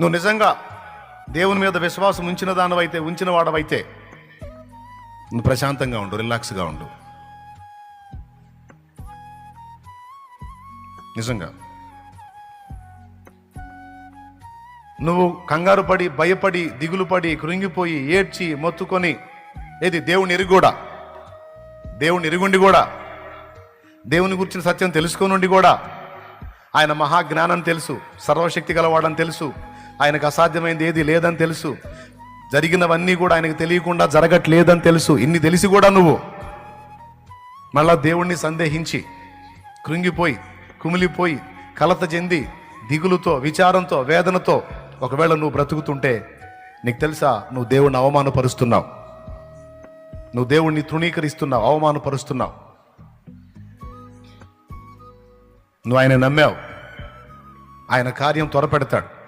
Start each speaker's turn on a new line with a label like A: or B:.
A: నువ్వు నిజంగా దేవుని మీద విశ్వాసం ఉంచిన దానివైతే ఉంచిన వాడవైతే నువ్వు ప్రశాంతంగా ఉండు రిలాక్స్గా ఉండు. నిజంగా. నువ్వు కంగారు పడి భయపడి దిగులు పడి కృంగిపోయి ఏడ్చి మొత్తుకొని ఏది? దేవుని ఎరుగు కూడా దేవుని ఎరుగుండి కూడా దేవుని గురించిన సత్యం తెలుసుకోనుండి కూడా ఆయన మహాజ్ఞానం తెలుసు సర్వశక్తి గలవాడని తెలుసు. ఆయనకు అసాధ్యమైంది ఏది లేదని తెలుసు. జరిగినవన్నీ కూడా ఆయనకు తెలియకుండా జరగట్లేదని తెలుసు. ఇన్ని తెలిసి కూడా నువ్వు. మళ్ళా దేవుణ్ణి సందేహించి కృంగిపోయి కుమిలిపోయి కలత చెంది దిగులుతో విచారంతో వేదనతో ఒకవేళ నువ్వు బ్రతుకుతుంటే నీకు తెలుసా నువ్వు దేవుణ్ణి అవమానపరుస్తున్నావు. నువ్వు దేవుణ్ణి తృణీకరిస్తున్నావు అవమానపరుస్తున్నావు. నువ్వు ఆయన నమ్మావు. ఆయన కార్యం త్వరపెడతాడు.